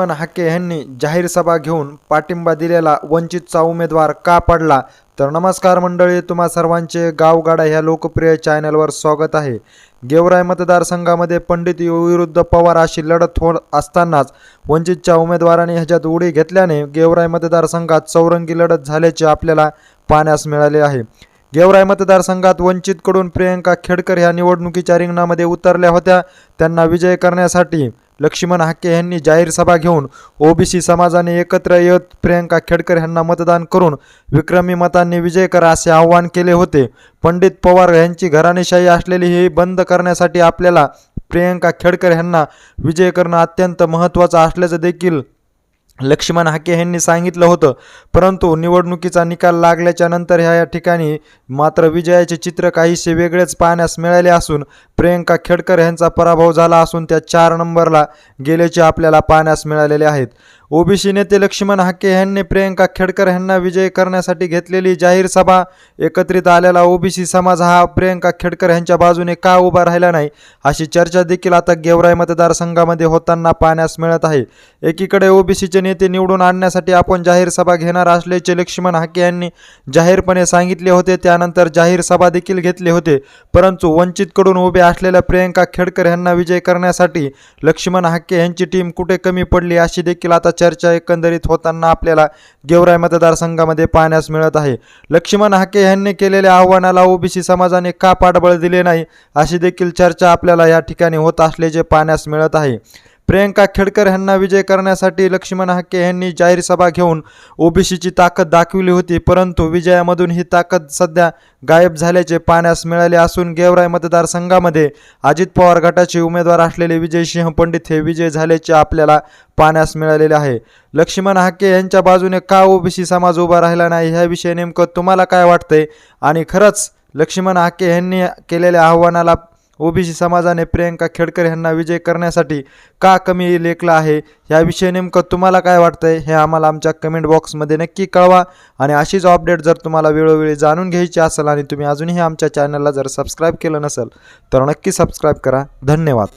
मन हाके यांनी जाहीर सभा घेऊन पाठिंबा दिलेला वंचितचा उमेदवार का पडला? तर नमस्कार मंडळी तुम्हा सर्वांचे गावगाडा ह्या लोकप्रिय चॅनलवर स्वागत आहे. गेवराय मतदारसंघामध्ये पंडित विरुद्ध पवार अशी लढत होत असतानाच वंचितच्या उमेदवाराने ह्याच्यात उडी घेतल्याने गेवराय मतदारसंघात चौरंगी लढत झाल्याचे आपल्याला पाहण्यास मिळाले आहे. गेवराय मतदारसंघात वंचितकडून प्रियंका खेडकर ह्या निवडणुकीच्या रिंगणामध्ये उतरल्या होत्या. त्यांना विजय करण्यासाठी लक्ष्मण हाके यांनी जाहीर सभा घेऊन ओबीसी समाजाने एकत्र येत प्रियंका खेडकर यांना मतदान करून विक्रमी मतांनी विजय करा असे आवाहन केले होते. पंडित पवार यांची घराणेशाही असलेली ही बंद करण्यासाठी आपल्याला प्रियंका खेडकर यांना विजय करणं अत्यंत महत्त्वाचं असल्याचं देखील लक्ष्मण हाके यांनी सांगितलं होतं परंतु निवडणुकीचा निकाल लागल्याच्या नंतर ह्या या ठिकाणी मात्र विजयाचे चित्र काहीसे वेगळेच पाहण्यास मिळाले असून प्रियंका खेडकर यांचा पराभव झाला असून त्या चार नंबरला गेल्याचे आपल्याला पाहण्यास मिळालेले आहेत. ओबीसी नेते लक्ष्मण हाके यांनी प्रियंका खेडकर यांना विजय करण्यासाठी घेतलेली जाहीर सभा एकत्रित आलेला ओबीसी समाज हा प्रियंका खेडकर यांच्या बाजूने का उभा राहिला नाही अशी चर्चा देखील आता गेवराई मतदारसंघामध्ये होताना पाहण्यास मिळत आहे. एकीकडे ओबीसीचे नेते निवडून आणण्यासाठी आपण जाहीर सभा घेणार असल्याचे लक्ष्मण हाके यांनी जाहीरपणे सांगितले होते त्यानंतर जाहीर सभा देखील घेतले होते. परंतु वंचितकडून उभे असलेल्या प्रियंका खेडकर यांना विजय करण्यासाठी लक्ष्मण हाके यांची टीम कुठे कमी पडली अशी देखील आता चर्चा एकंदरीत होताना आपल्याला गेवराई मतदारसंघामध्ये पाहण्यास मिळत आहे. लक्ष्मण हाके यांनी केलेल्या आव्हानाला ओबीसी समाजाने का पाठबळ दिले नाही अशी देखील चर्चा आपल्याला या ठिकाणी होत असल्याचे पाहण्यास मिळत आहे. प्रियंका खेडकर यांना विजय करण्यासाठी लक्ष्मण हाके यांनी जाहीर सभा घेऊन ओबीसीची ताकद दाखविली होती परंतु विजयामधून ही ताकद सध्या गायब झाल्याचे पाहण्यास मिळाले असून गेवराई मतदारसंघामध्ये अजित पवार गटाचे उमेदवार असलेले विजयसिंह पंडित हे विजय झाल्याचे आपल्याला पाहण्यास मिळालेले आहे. लक्ष्मण हाके यांच्या बाजूने का ओबीसी समाज उभा राहिला नाही ह्याविषयी नेमकं तुम्हाला काय वाटतंय? आणि खरंच लक्ष्मण हाके यांनी केलेल्या आव्हानाला ओबीसी समाजाने प्रियंका खेडकर यांना विजय करण्यासाठी का कमी लेखला आहे? याविषयी नेमकं तुम्हाला काय वाटतंय? हे आम्हाला आमच्या कमेंट बॉक्समध्ये नक्की कळवा. आणि अशीच अपडेट जर तुम्हाला वेळोवेळी जाणून घ्यायची असेल आणि तुम्ही अजूनही आमच्या चॅनलला जर सबस्क्राईब केलं नसेल तर नक्की सबस्क्राईब करा. धन्यवाद.